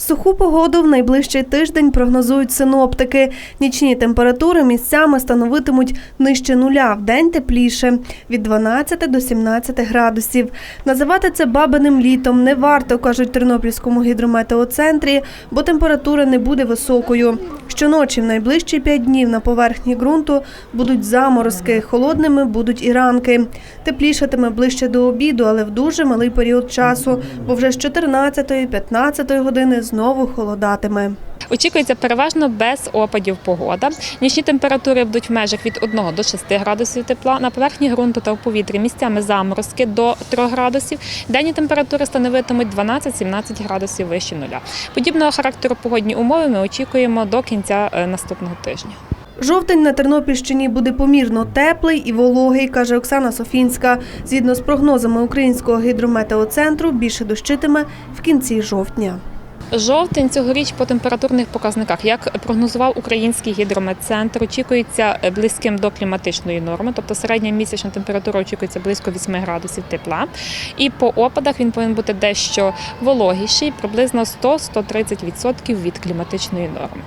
Суху погоду в найближчий тиждень прогнозують синоптики. Нічні температури місцями становитимуть нижче нуля, в день тепліше від 12 до 17 градусів. Називати це бабиним літом не варто, кажуть Тернопільському гідрометеоцентрі, бо температура не буде високою. Щоночі в найближчі 5 днів на поверхні ґрунту будуть заморозки, холодними будуть і ранки. Теплішатиме ближче до обіду, але в дуже малий період часу, бо вже з 14-15 години знову холодатиме. Очікується переважно без опадів погода. Нічні температури будуть в межах від 1 до 6 градусів тепла. На поверхні ґрунту та в повітрі місцями заморозки до 3 градусів. Денні температури становитимуть 12-17 градусів вище нуля. Подібного характеру погодні умови ми очікуємо до кінця е, наступного тижня. Жовтень на Тернопільщині буде помірно теплий і вологий, каже Оксана Софінська. Згідно з прогнозами Українського гідрометеоцентру, більше дощитиме в кінці жовтня. Жовтень цьогоріч по температурних показниках, як прогнозував український гідрометцентр, очікується близьким до кліматичної норми, тобто середня місячна температура очікується близько 8 градусів тепла. І по опадах він повинен бути дещо вологіший, приблизно 100-130% від кліматичної норми.